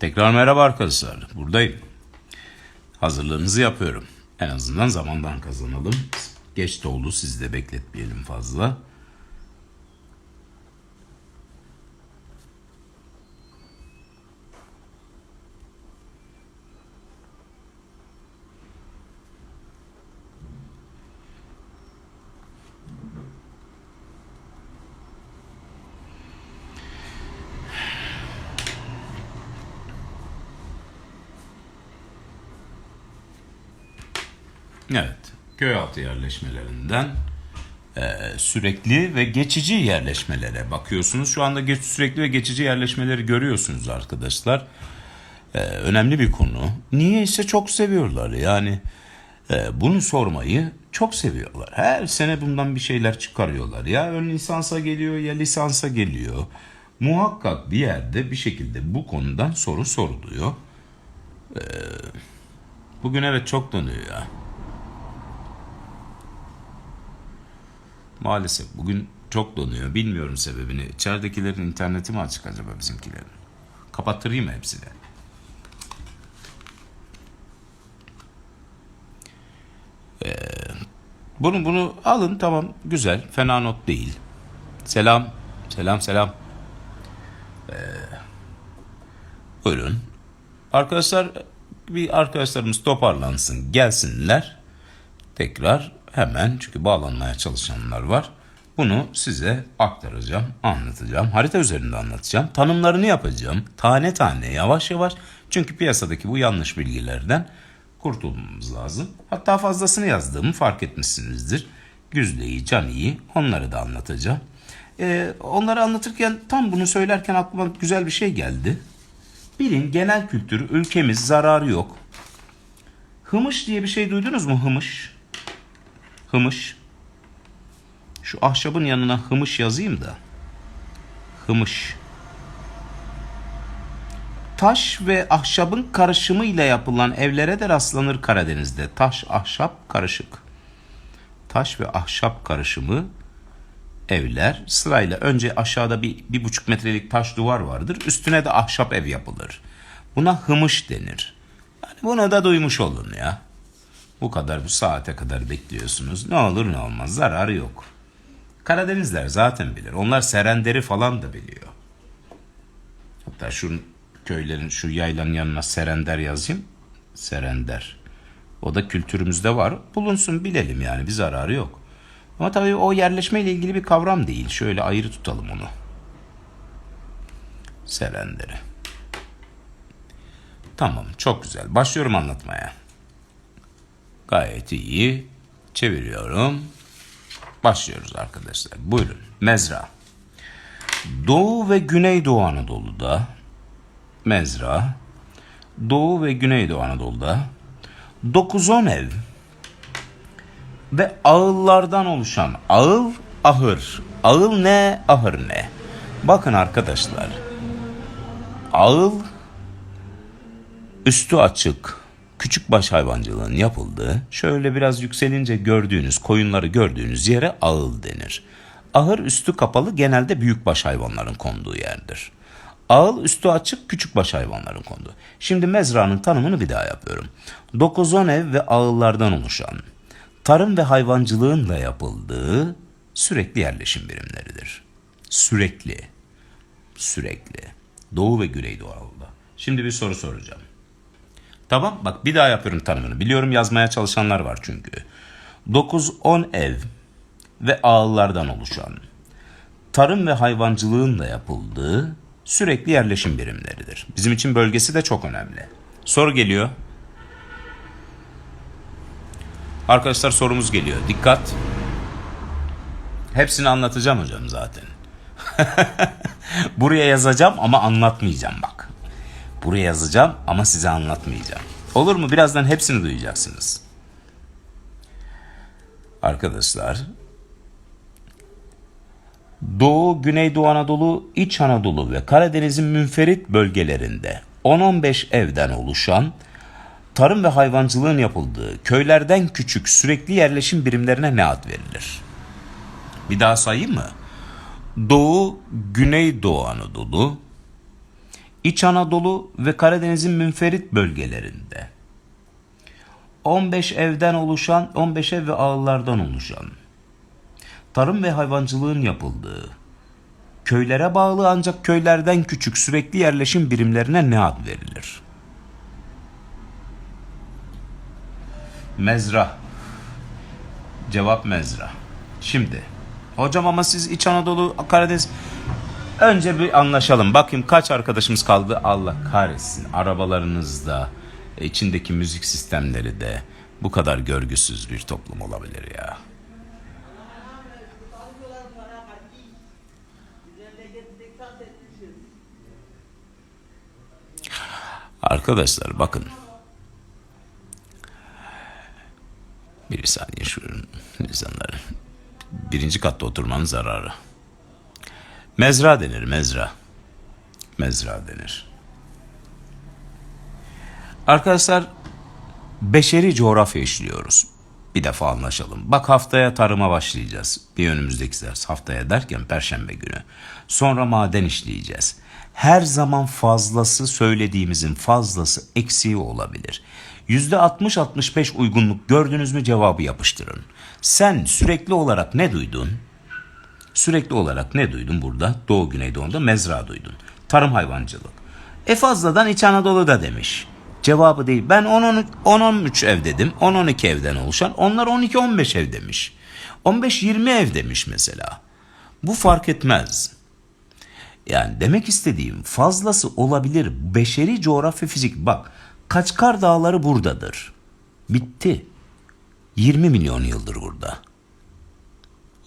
Tekrar merhaba arkadaşlar. Buradayım. Hazırlığınızı yapıyorum. En azından zamandan kazanalım. Geç de oldu sizi de bekletmeyelim fazla. Evet. Köy altı yerleşmelerinden e, sürekli ve geçici yerleşmelere bakıyorsunuz. Şu anda geç, sürekli ve geçici yerleşmeleri görüyorsunuz arkadaşlar. E, önemli bir konu. Niye ise çok seviyorlar. Yani e, bunu sormayı çok seviyorlar. Her sene bundan bir şeyler çıkarıyorlar. Ya ön lisansa geliyor ya lisansa geliyor. Muhakkak bir yerde bir şekilde bu konudan soru soruluyor. E, bugün evet çok dönüyor ya. Maalesef bugün çok donuyor. Bilmiyorum sebebini. İçeridekilerin interneti mi açık acaba bizimkilerin? Kapattırayım mı hepsini? Ee, bunu bunu alın tamam güzel. Fena not değil. Selam. Selam selam. Ee, buyurun. Arkadaşlar bir arkadaşlarımız toparlansın gelsinler tekrar hemen çünkü bağlanmaya çalışanlar var. Bunu size aktaracağım, anlatacağım. Harita üzerinde anlatacağım. Tanımlarını yapacağım. Tane tane, yavaş yavaş. Çünkü piyasadaki bu yanlış bilgilerden kurtulmamız lazım. Hatta fazlasını yazdığımı fark etmişsinizdir. Güzdeyi, Cani'yi onları da anlatacağım. Ee, onları anlatırken tam bunu söylerken aklıma güzel bir şey geldi. Bilin genel kültür ülkemiz zararı yok. Hımış diye bir şey duydunuz mu hımış? Hımış. Şu ahşabın yanına hımış yazayım da. Hımış. Taş ve ahşabın karışımıyla yapılan evlere de rastlanır Karadeniz'de. Taş, ahşap, karışık. Taş ve ahşap karışımı evler sırayla önce aşağıda bir, bir buçuk metrelik taş duvar vardır. Üstüne de ahşap ev yapılır. Buna hımış denir. Yani bunu da duymuş olun ya. Bu kadar bu saate kadar bekliyorsunuz. Ne olur ne olmaz zararı yok. Karadenizler zaten bilir. Onlar serenderi falan da biliyor. Hatta şu köylerin şu yaylanın yanına serender yazayım. Serender. O da kültürümüzde var. Bulunsun bilelim yani bir zararı yok. Ama tabii o yerleşmeyle ilgili bir kavram değil. Şöyle ayrı tutalım onu. Serenderi. Tamam çok güzel. Başlıyorum anlatmaya. Gayet iyi. Çeviriyorum. Başlıyoruz arkadaşlar. Buyurun. Mezra. Doğu ve Güneydoğu Anadolu'da mezra. Doğu ve Güneydoğu Anadolu'da 9-10 ev ve ağıllardan oluşan ağıl ahır. Ağıl ne, ahır ne? Bakın arkadaşlar. Ağıl üstü açık, küçük baş hayvancılığın yapıldığı, şöyle biraz yükselince gördüğünüz, koyunları gördüğünüz yere ağıl denir. Ahır üstü kapalı genelde büyük baş hayvanların konduğu yerdir. Ağıl üstü açık küçük baş hayvanların konduğu. Şimdi mezranın tanımını bir daha yapıyorum. 9-10 ev ve ağıllardan oluşan, tarım ve hayvancılığın da yapıldığı sürekli yerleşim birimleridir. Sürekli, sürekli. Doğu ve Güneydoğu Anadolu'da. Şimdi bir soru soracağım. Tamam bak bir daha yapıyorum tanımını. Biliyorum yazmaya çalışanlar var çünkü. 9-10 ev ve ağıllardan oluşan, tarım ve hayvancılığın da yapıldığı sürekli yerleşim birimleridir. Bizim için bölgesi de çok önemli. Soru geliyor. Arkadaşlar sorumuz geliyor. Dikkat. Hepsini anlatacağım hocam zaten. Buraya yazacağım ama anlatmayacağım bak. Buraya yazacağım ama size anlatmayacağım. Olur mu? Birazdan hepsini duyacaksınız. Arkadaşlar, Doğu, Güneydoğu Anadolu, İç Anadolu ve Karadeniz'in münferit bölgelerinde 10-15 evden oluşan tarım ve hayvancılığın yapıldığı köylerden küçük sürekli yerleşim birimlerine ne ad verilir? Bir daha sayayım mı? Doğu, Güneydoğu Anadolu, İç Anadolu ve Karadeniz'in münferit bölgelerinde 15 evden oluşan, 15 ev ve ağıllardan oluşan, tarım ve hayvancılığın yapıldığı, köylere bağlı ancak köylerden küçük sürekli yerleşim birimlerine ne ad verilir? Mezra. Cevap mezra. Şimdi. Hocam ama siz İç Anadolu, Karadeniz... Önce bir anlaşalım. Bakayım kaç arkadaşımız kaldı. Allah kahretsin. Arabalarınızda, içindeki müzik sistemleri de bu kadar görgüsüz bir toplum olabilir ya. Arkadaşlar bakın. Bir saniye şu insanları. Birinci katta oturmanın zararı. Mezra denir mezra. Mezra denir. Arkadaşlar beşeri coğrafya işliyoruz. Bir defa anlaşalım. Bak haftaya tarıma başlayacağız. Bir önümüzdeki ders haftaya derken perşembe günü. Sonra maden işleyeceğiz. Her zaman fazlası söylediğimizin fazlası eksiği olabilir. %60-65 uygunluk gördünüz mü cevabı yapıştırın. Sen sürekli olarak ne duydun? Sürekli olarak ne duydun burada? Doğu Güneydoğu'da mezra duydun. Tarım hayvancılık. E fazladan İç Anadolu'da demiş. Cevabı değil. Ben 10-13 ev dedim. 10-12 evden oluşan. Onlar 12-15 ev demiş. 15-20 ev demiş mesela. Bu fark etmez. Yani demek istediğim fazlası olabilir. Beşeri coğrafya fizik. Bak Kaçkar Dağları buradadır. Bitti. 20 milyon yıldır burada.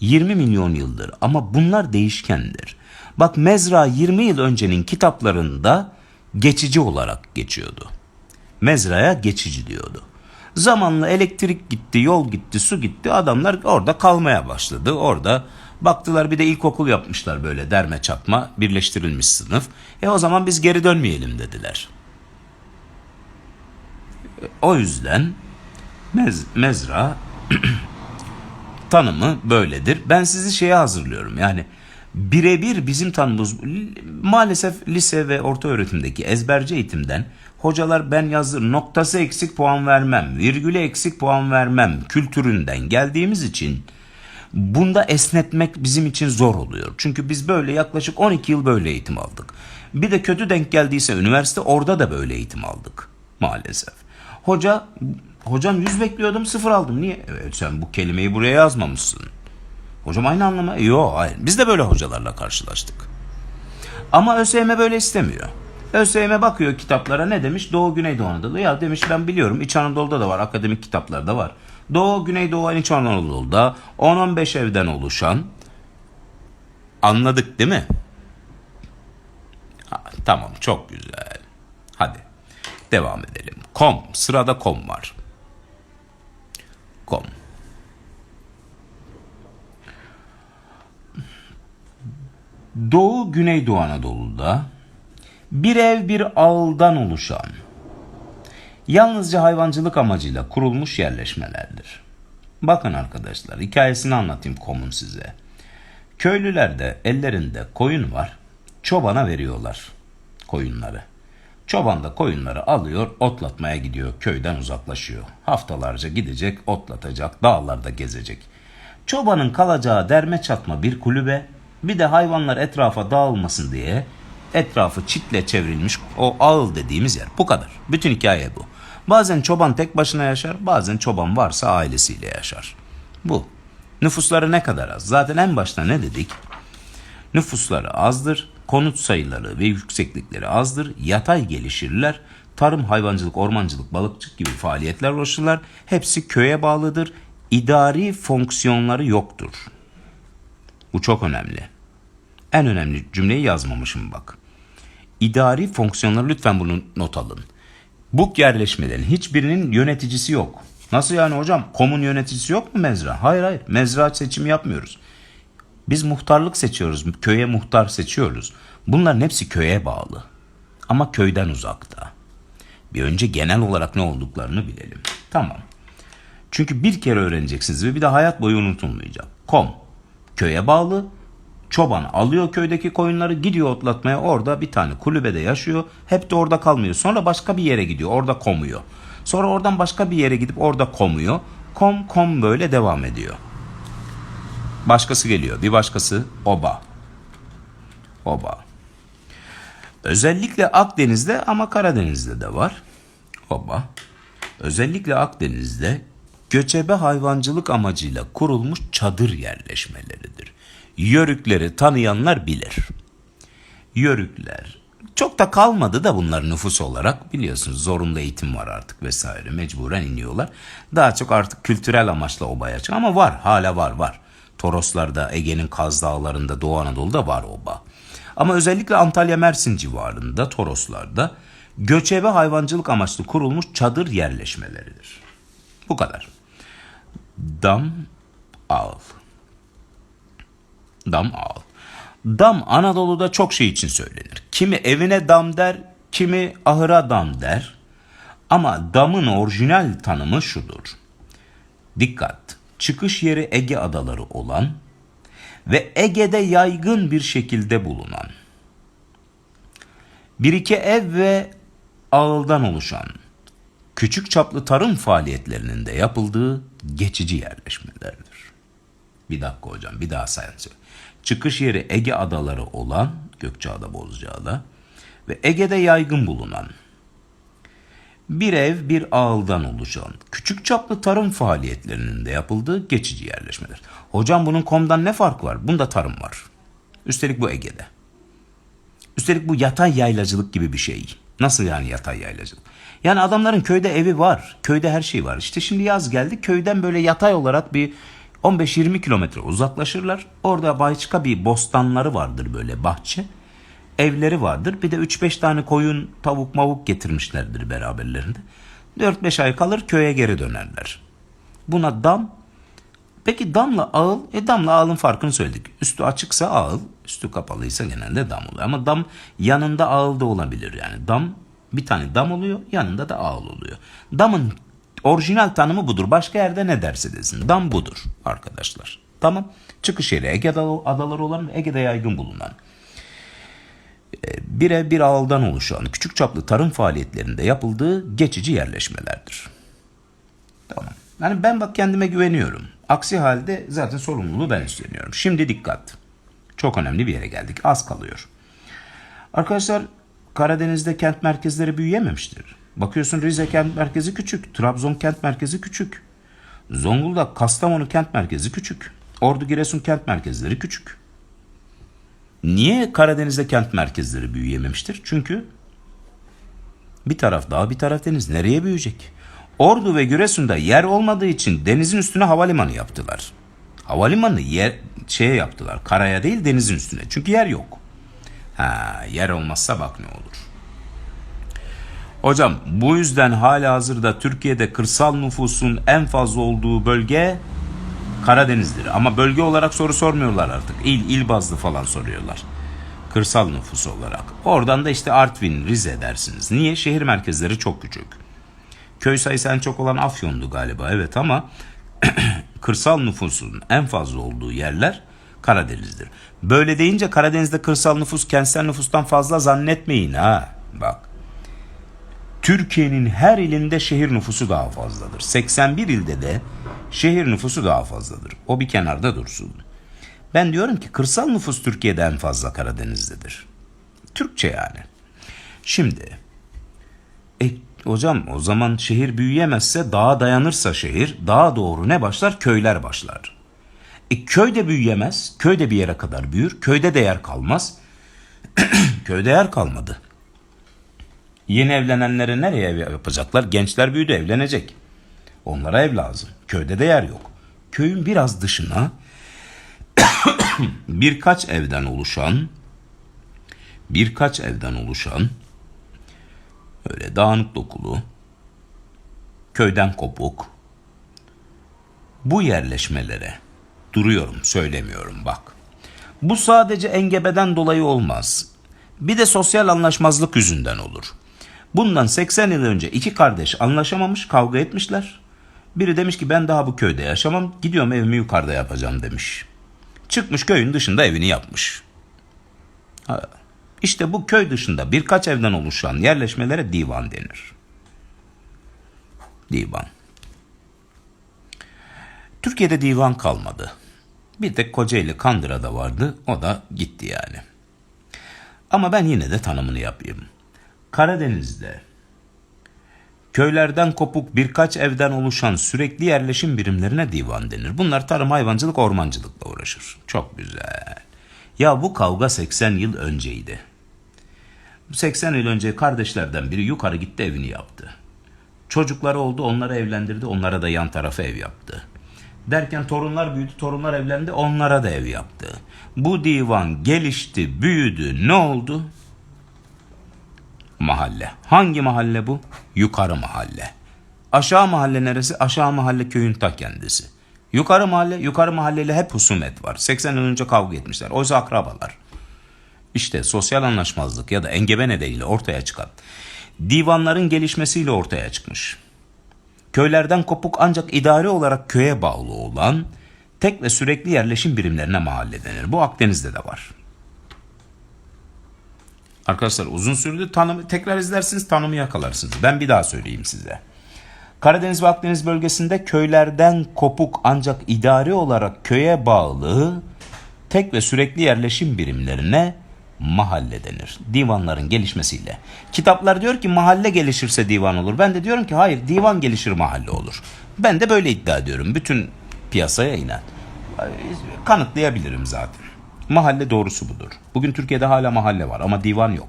20 milyon yıldır ama bunlar değişkendir. Bak Mezra 20 yıl öncenin kitaplarında geçici olarak geçiyordu. Mezraya geçici diyordu. Zamanla elektrik gitti, yol gitti, su gitti. Adamlar orada kalmaya başladı. Orada baktılar bir de ilkokul yapmışlar böyle derme çatma birleştirilmiş sınıf. E o zaman biz geri dönmeyelim dediler. O yüzden mez, mezra tanımı böyledir. Ben sizi şeye hazırlıyorum. Yani birebir bizim tanımımız maalesef lise ve orta öğretimdeki ezberci eğitimden hocalar ben yazır noktası eksik puan vermem, virgülü eksik puan vermem kültüründen geldiğimiz için bunda esnetmek bizim için zor oluyor. Çünkü biz böyle yaklaşık 12 yıl böyle eğitim aldık. Bir de kötü denk geldiyse üniversite orada da böyle eğitim aldık maalesef. Hoca hocam 100 bekliyordum sıfır aldım. Niye? Evet sen bu kelimeyi buraya yazmamışsın. Hocam aynı anlama. Yok hayır. Biz de böyle hocalarla karşılaştık. Ama ÖSYM böyle istemiyor. ÖSYM bakıyor kitaplara ne demiş? Doğu Güneydoğu Anadolu. Ya demiş ben biliyorum İç Anadolu'da da var. Akademik kitaplarda var. Doğu Güneydoğu İç Anadolu'da 10-15 evden oluşan anladık değil mi? Ha, tamam çok güzel. Hadi devam edelim. Kom sırada kom var. Kom. Doğu Güneydoğu Anadolu'da bir ev bir ağıldan oluşan yalnızca hayvancılık amacıyla kurulmuş yerleşmelerdir. Bakın arkadaşlar hikayesini anlatayım komun size. Köylülerde ellerinde koyun var. Çobana veriyorlar koyunları. Çoban da koyunları alıyor, otlatmaya gidiyor, köyden uzaklaşıyor. Haftalarca gidecek, otlatacak, dağlarda gezecek. Çobanın kalacağı derme çatma bir kulübe, bir de hayvanlar etrafa dağılmasın diye etrafı çitle çevrilmiş o ağıl dediğimiz yer. Bu kadar. Bütün hikaye bu. Bazen çoban tek başına yaşar, bazen çoban varsa ailesiyle yaşar. Bu. Nüfusları ne kadar az? Zaten en başta ne dedik? Nüfusları azdır, konut sayıları ve yükseklikleri azdır, yatay gelişirler, tarım, hayvancılık, ormancılık, balıkçılık gibi faaliyetler ulaşırlar. Hepsi köye bağlıdır, idari fonksiyonları yoktur. Bu çok önemli. En önemli cümleyi yazmamışım bak. İdari fonksiyonları lütfen bunu not alın. Bu yerleşmelerin hiçbirinin yöneticisi yok. Nasıl yani hocam? Komun yöneticisi yok mu mezra? Hayır hayır. Mezra seçimi yapmıyoruz. Biz muhtarlık seçiyoruz. Köye muhtar seçiyoruz. Bunların hepsi köye bağlı. Ama köyden uzakta. Bir önce genel olarak ne olduklarını bilelim. Tamam. Çünkü bir kere öğreneceksiniz ve bir de hayat boyu unutulmayacak. Kom. Köye bağlı. Çoban alıyor köydeki koyunları gidiyor otlatmaya orada bir tane kulübede yaşıyor. Hep de orada kalmıyor. Sonra başka bir yere gidiyor orada komuyor. Sonra oradan başka bir yere gidip orada komuyor. Kom kom böyle devam ediyor. Başkası geliyor. Bir başkası oba. Oba. Özellikle Akdeniz'de ama Karadeniz'de de var. Oba. Özellikle Akdeniz'de göçebe hayvancılık amacıyla kurulmuş çadır yerleşmeleridir. Yörükleri tanıyanlar bilir. Yörükler çok da kalmadı da bunlar nüfus olarak biliyorsunuz zorunlu eğitim var artık vesaire mecburen iniyorlar. Daha çok artık kültürel amaçla obaya çık ama var hala var var. Toroslarda Ege'nin Kaz Dağları'nda Doğu Anadolu'da var oba. Ama özellikle Antalya Mersin civarında Toroslarda göçebe hayvancılık amaçlı kurulmuş çadır yerleşmeleridir. Bu kadar. Dam ağıl. Dam ağıl. Dam Anadolu'da çok şey için söylenir. Kimi evine dam der, kimi ahıra dam der. Ama damın orijinal tanımı şudur. Dikkat! Çıkış yeri Ege adaları olan ve Ege'de yaygın bir şekilde bulunan bir iki ev ve ağıldan oluşan küçük çaplı tarım faaliyetlerinin de yapıldığı geçici yerleşmelerdir. Bir dakika hocam bir daha sayın. Çıkış yeri Ege adaları olan Gökçeada Bozcaada ve Ege'de yaygın bulunan bir ev bir ağıldan oluşan küçük çaplı tarım faaliyetlerinin de yapıldığı geçici yerleşmeler. Hocam bunun komdan ne farkı var? Bunda tarım var. Üstelik bu Ege'de. Üstelik bu yatay yaylacılık gibi bir şey. Nasıl yani yatay yaylacılık? Yani adamların köyde evi var. Köyde her şey var. İşte şimdi yaz geldi. Köyden böyle yatay olarak bir 15-20 kilometre uzaklaşırlar. Orada başka bir bostanları vardır böyle bahçe. Evleri vardır. Bir de 3-5 tane koyun, tavuk, mavuk getirmişlerdir beraberlerinde. 4-5 ay kalır köye geri dönerler. Buna dam. Peki damla ağıl, e damla ağılın farkını söyledik. Üstü açıksa ağıl, üstü kapalıysa genelde dam oluyor. Ama dam yanında ağıl da olabilir yani. Dam bir tane dam oluyor, yanında da ağıl oluyor. Damın orijinal tanımı budur. Başka yerde ne derse desin. Dam budur arkadaşlar. Tamam. Çıkış yeri Ege adaları olan ve Ege'de yaygın bulunan bir ev bir ağıldan oluşan küçük çaplı tarım faaliyetlerinde yapıldığı geçici yerleşmelerdir. Tamam. Yani ben bak kendime güveniyorum. Aksi halde zaten sorumluluğu ben üstleniyorum. Şimdi dikkat. Çok önemli bir yere geldik. Az kalıyor. Arkadaşlar Karadeniz'de kent merkezleri büyüyememiştir. Bakıyorsun Rize kent merkezi küçük. Trabzon kent merkezi küçük. Zonguldak, Kastamonu kent merkezi küçük. Ordu, Giresun kent merkezleri küçük. Niye Karadeniz'de kent merkezleri büyüyememiştir? Çünkü bir taraf dağ bir taraf deniz. Nereye büyüyecek? Ordu ve Giresun'da yer olmadığı için denizin üstüne havalimanı yaptılar. Havalimanı yer şeye yaptılar. Karaya değil denizin üstüne. Çünkü yer yok. Ha, yer olmazsa bak ne olur. Hocam bu yüzden hala hazırda Türkiye'de kırsal nüfusun en fazla olduğu bölge Karadeniz'dir. Ama bölge olarak soru sormuyorlar artık. İl, il bazlı falan soruyorlar. Kırsal nüfus olarak. Oradan da işte Artvin, Rize dersiniz. Niye? Şehir merkezleri çok küçük. Köy sayısı en çok olan Afyon'du galiba evet ama kırsal nüfusun en fazla olduğu yerler Karadeniz'dir. Böyle deyince Karadeniz'de kırsal nüfus kentsel nüfustan fazla zannetmeyin ha. Bak. Türkiye'nin her ilinde şehir nüfusu daha fazladır. 81 ilde de şehir nüfusu daha fazladır. O bir kenarda dursun. Ben diyorum ki kırsal nüfus Türkiye'de en fazla Karadeniz'dedir. Türkçe yani. Şimdi e, hocam o zaman şehir büyüyemezse dağa dayanırsa şehir daha doğru ne başlar? Köyler başlar. E, köy de büyüyemez. Köy de bir yere kadar büyür. Köyde de yer kalmaz. Köyde yer kalmadı. Yeni evlenenlere nereye ev yapacaklar? Gençler büyüdü evlenecek. Onlara ev lazım. Köyde de yer yok. Köyün biraz dışına birkaç evden oluşan birkaç evden oluşan öyle dağınık dokulu köyden kopuk bu yerleşmelere duruyorum söylemiyorum bak. Bu sadece engebeden dolayı olmaz. Bir de sosyal anlaşmazlık yüzünden olur. Bundan 80 yıl önce iki kardeş anlaşamamış, kavga etmişler. Biri demiş ki ben daha bu köyde yaşamam, gidiyorum evimi yukarıda yapacağım demiş. Çıkmış köyün dışında evini yapmış. Ha, İşte bu köy dışında birkaç evden oluşan yerleşmelere divan denir. Divan. Türkiye'de divan kalmadı. Bir tek Kocaeli Kandıra'da vardı. O da gitti yani. Ama ben yine de tanımını yapayım. Karadeniz'de köylerden kopuk birkaç evden oluşan sürekli yerleşim birimlerine divan denir. Bunlar tarım, hayvancılık, ormancılıkla uğraşır. Çok güzel. Ya bu kavga 80 yıl önceydi. 80 yıl önce kardeşlerden biri yukarı gitti evini yaptı. Çocukları oldu onları evlendirdi onlara da yan tarafa ev yaptı. Derken torunlar büyüdü torunlar evlendi onlara da ev yaptı. Bu divan gelişti büyüdü ne oldu? Mahalle. Hangi mahalle bu? Yukarı mahalle. Aşağı mahalle neresi? Aşağı mahalle köyün ta kendisi. Yukarı mahalle, yukarı mahalleyle hep husumet var. 80 yıl önce kavga etmişler. Oysa akrabalar. İşte sosyal anlaşmazlık ya da engebe nedeniyle ortaya çıkan divanların gelişmesiyle ortaya çıkmış. Köylerden kopuk ancak idari olarak köye bağlı olan tek ve sürekli yerleşim birimlerine mahalle denir. Bu Akdeniz'de de var. Arkadaşlar uzun sürdü tanımı tekrar izlersiniz tanımı yakalarsınız. Ben bir daha söyleyeyim size. Karadeniz ve Akdeniz bölgesinde köylerden kopuk ancak idari olarak köye bağlı tek ve sürekli yerleşim birimlerine mahalle denir. Divanların gelişmesiyle. Kitaplar diyor ki mahalle gelişirse divan olur. Ben de diyorum ki hayır divan gelişir mahalle olur. Ben de böyle iddia ediyorum. Bütün piyasaya inen. Kanıtlayabilirim zaten. Mahalle doğrusu budur. Bugün Türkiye'de hala mahalle var ama divan yok.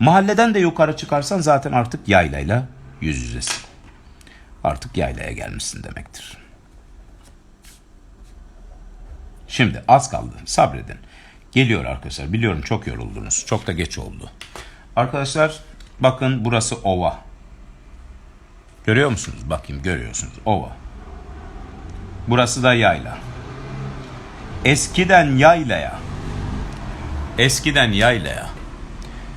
Mahalleden de yukarı çıkarsan zaten artık yaylayla yüz yüzesin. Artık yaylaya gelmişsin demektir. Şimdi az kaldı. Sabredin. Geliyor arkadaşlar. Biliyorum çok yoruldunuz. Çok da geç oldu. Arkadaşlar bakın burası ova. Görüyor musunuz? Bakayım görüyorsunuz. Ova. Burası da yayla. Eskiden yaylaya eskiden yaylaya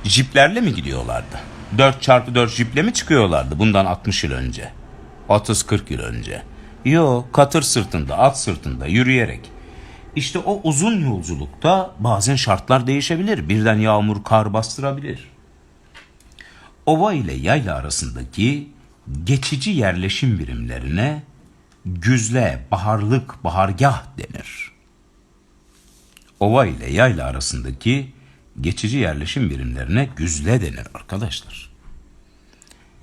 jiplerle mi gidiyorlardı? 4 çarpı 4 jiple mi çıkıyorlardı bundan 60 yıl önce? 30-40 yıl önce. Yo katır sırtında, at sırtında yürüyerek. İşte o uzun yolculukta bazen şartlar değişebilir. Birden yağmur, kar bastırabilir. Ova ile yayla arasındaki geçici yerleşim birimlerine güzle, baharlık, bahargah denir. Ova ile yayla arasındaki geçici yerleşim birimlerine güzle denir arkadaşlar.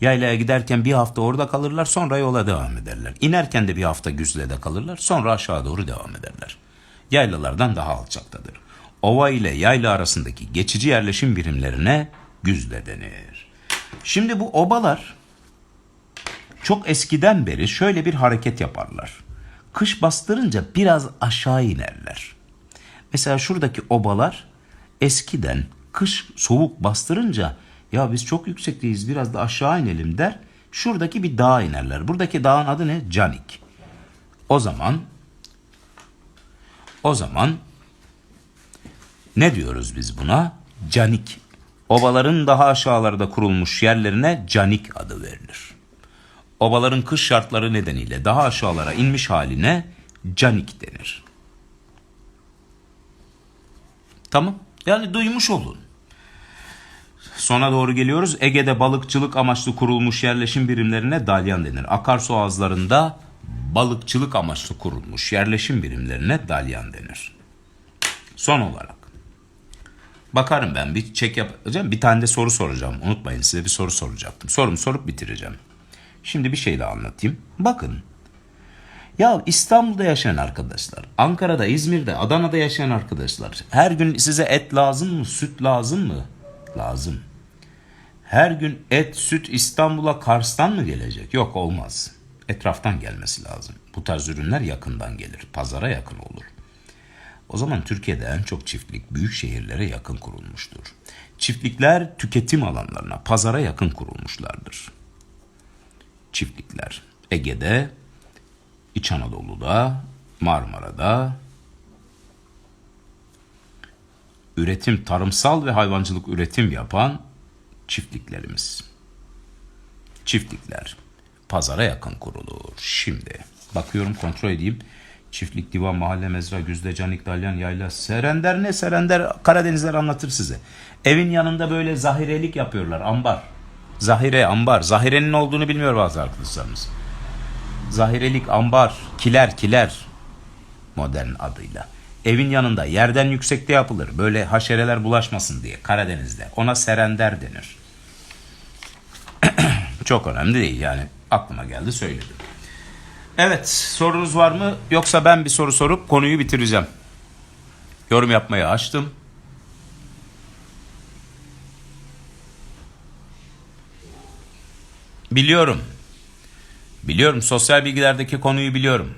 Yaylaya giderken bir hafta orada kalırlar sonra yola devam ederler. İnerken de bir hafta güzlede kalırlar sonra aşağı doğru devam ederler. Yaylalardan daha alçaktadır. Ova ile yayla arasındaki geçici yerleşim birimlerine güzle denir. Şimdi bu obalar çok eskiden beri şöyle bir hareket yaparlar. Kış bastırınca biraz aşağı inerler. Mesela şuradaki obalar eskiden kış soğuk bastırınca ya biz çok yüksekteyiz biraz da aşağı inelim der. Şuradaki bir dağa inerler. Buradaki dağın adı ne? Canik. O zaman o zaman ne diyoruz biz buna? Canik. Obaların daha aşağılarda kurulmuş yerlerine canik adı verilir. Obaların kış şartları nedeniyle daha aşağılara inmiş haline canik denir. Tamam. Yani duymuş olun. Sona doğru geliyoruz. Ege'de balıkçılık amaçlı kurulmuş yerleşim birimlerine dalyan denir. Akarsu ağızlarında balıkçılık amaçlı kurulmuş yerleşim birimlerine dalyan denir. Son olarak bakarım ben bir çek yapacağım. Bir tane de soru soracağım. Unutmayın size bir soru soracaktım. Sorumu sorup bitireceğim. Şimdi bir şey daha anlatayım. Bakın. Ya İstanbul'da yaşayan arkadaşlar, Ankara'da, İzmir'de, Adana'da yaşayan arkadaşlar, her gün size et lazım mı, süt lazım mı? Lazım. Her gün et, süt İstanbul'a Kars'tan mı gelecek? Yok olmaz. Etraftan gelmesi lazım. Bu tarz ürünler yakından gelir. Pazara yakın olur. O zaman Türkiye'de en çok çiftlik büyük şehirlere yakın kurulmuştur. Çiftlikler tüketim alanlarına, pazara yakın kurulmuşlardır. Çiftlikler Ege'de, İç Anadolu'da, Marmara'da üretim, tarımsal ve hayvancılık üretim yapan çiftliklerimiz. Çiftlikler pazara yakın kurulur. Şimdi bakıyorum kontrol edeyim. Çiftlik, divan, mahalle, mezra, güzde, canik, dalyan, yayla, serender ne? Serender Karadenizler anlatır size. Evin yanında böyle zahirelik yapıyorlar. Ambar. Zahire, ambar. Zahirenin olduğunu bilmiyor bazı arkadaşlarımız. Zahirelik, ambar, kiler, kiler modern adıyla. Evin yanında yerden yüksekte yapılır. Böyle haşereler bulaşmasın diye Karadeniz'de. Ona serender denir. Çok önemli değil yani. Aklıma geldi söyledim. Evet sorunuz var mı? Yoksa ben bir soru sorup konuyu bitireceğim. Yorum yapmayı açtım. Biliyorum. Biliyorum sosyal bilgilerdeki konuyu biliyorum.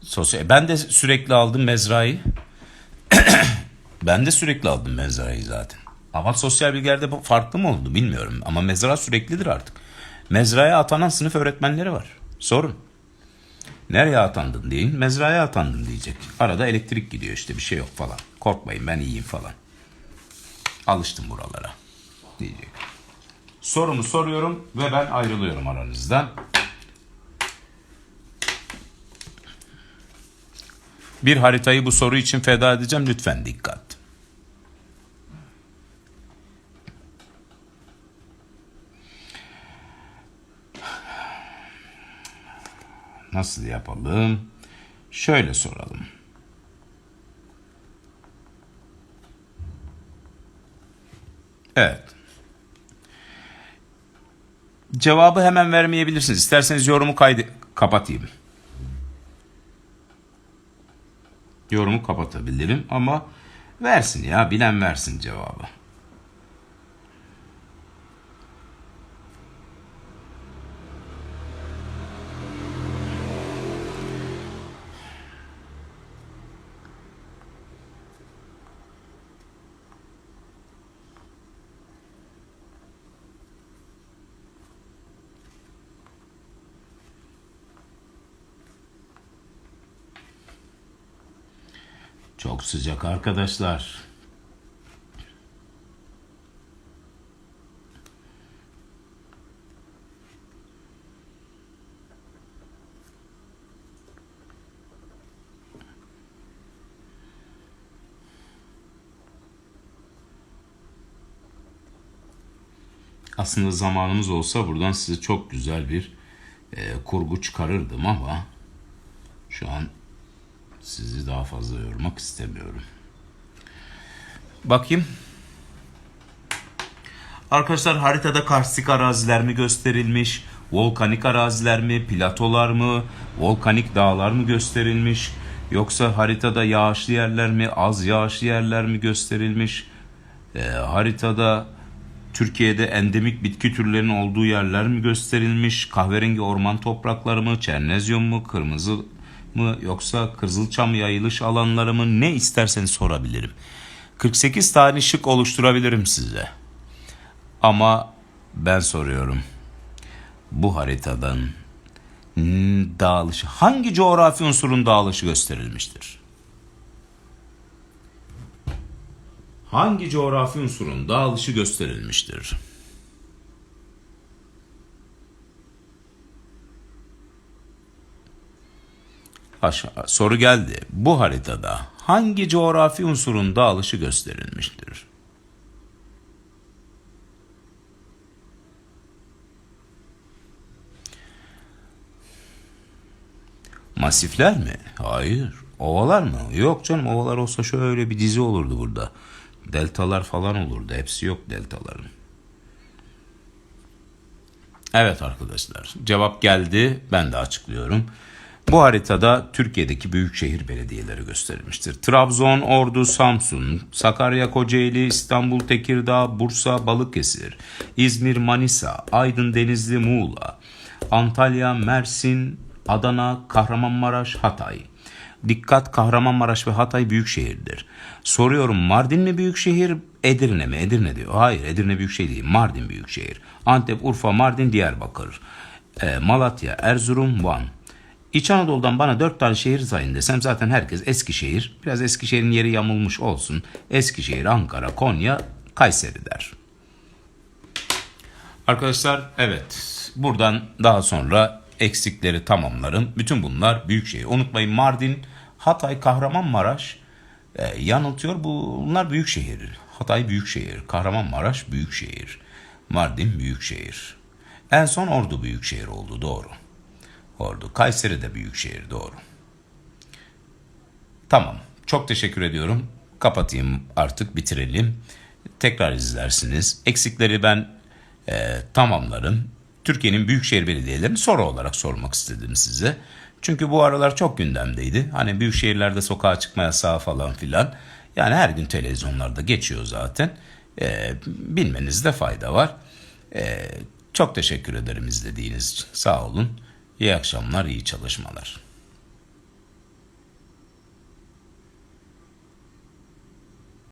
Sosyal ben de sürekli aldım mezrayı. ben de sürekli aldım mezrayı zaten. Ama sosyal bilgilerde farklı mı oldu bilmiyorum. Ama mezra süreklidir artık. Mezraya atanan sınıf öğretmenleri var. Sorun. Nereye atandın deyin. Mezraya atandım diyecek. Arada elektrik gidiyor işte bir şey yok falan. Korkmayın ben iyiyim falan. Alıştım buralara diyecek. Sorumu soruyorum ve ben ayrılıyorum aranızdan. Bir haritayı bu soru için feda edeceğim. Lütfen dikkat. Nasıl yapalım? Şöyle soralım. Evet. Cevabı hemen vermeyebilirsiniz. İsterseniz yorumu kaydı kapatayım. Yorumu kapatabilirim ama versin ya bilen versin cevabı. Çok sıcak arkadaşlar. Aslında zamanımız olsa buradan size çok güzel bir e, kurgu çıkarırdım ama şu an sizi daha fazla yormak istemiyorum. Bakayım. Arkadaşlar haritada karstik araziler mi gösterilmiş? Volkanik araziler mi? Platolar mı? Volkanik dağlar mı gösterilmiş? Yoksa haritada yağışlı yerler mi? Az yağışlı yerler mi gösterilmiş? Ee, haritada Türkiye'de endemik bitki türlerinin olduğu yerler mi gösterilmiş? Kahverengi orman toprakları mı? Çernezyum mu? Kırmızı mı yoksa Kızılçam yayılış alanları mı ne isterseniz sorabilirim. 48 tane şık oluşturabilirim size. Ama ben soruyorum. Bu haritadan dağılışı hangi coğrafi unsurun dağılışı gösterilmiştir? Hangi coğrafi unsurun dağılışı gösterilmiştir? Aşağı, soru geldi. Bu haritada hangi coğrafi unsurun dağılışı gösterilmiştir? Masifler mi? Hayır. Ovalar mı? Yok canım ovalar olsa şöyle bir dizi olurdu burada. Deltalar falan olurdu. Hepsi yok deltaların. Evet arkadaşlar cevap geldi. Ben de açıklıyorum. Bu haritada Türkiye'deki büyükşehir belediyeleri gösterilmiştir. Trabzon, Ordu, Samsun, Sakarya, Kocaeli, İstanbul, Tekirdağ, Bursa, Balıkesir, İzmir, Manisa, Aydın, Denizli, Muğla, Antalya, Mersin, Adana, Kahramanmaraş, Hatay. Dikkat Kahramanmaraş ve Hatay büyükşehirdir. Soruyorum Mardin mi büyükşehir, Edirne mi? Edirne diyor. Hayır Edirne büyükşehir değil. Mardin büyükşehir. Antep, Urfa, Mardin, Diyarbakır. E, Malatya, Erzurum, Van. İç Anadolu'dan bana dört tane şehir sayın desem zaten herkes Eskişehir. Biraz Eskişehir'in yeri yamulmuş olsun. Eskişehir, Ankara, Konya, Kayseri der. Arkadaşlar evet buradan daha sonra eksikleri tamamlarım. Bütün bunlar büyükşehir. Unutmayın Mardin, Hatay, Kahramanmaraş e, yanıltıyor. Bunlar büyükşehir. Hatay büyükşehir, Kahramanmaraş büyükşehir, Mardin büyükşehir. En son Ordu büyükşehir oldu doğru. Ordu, Kayseri de büyükşehir doğru. Tamam. Çok teşekkür ediyorum. Kapatayım artık bitirelim. Tekrar izlersiniz. Eksikleri ben e, tamamlarım. Türkiye'nin büyükşehir belediyelerini soru olarak sormak istedim size. Çünkü bu aralar çok gündemdeydi. Hani büyük şehirlerde sokağa çıkma yasağı falan filan. Yani her gün televizyonlarda geçiyor zaten. E, bilmenizde fayda var. E, çok teşekkür ederim izlediğiniz için. Sağ olun. İyi akşamlar, iyi çalışmalar.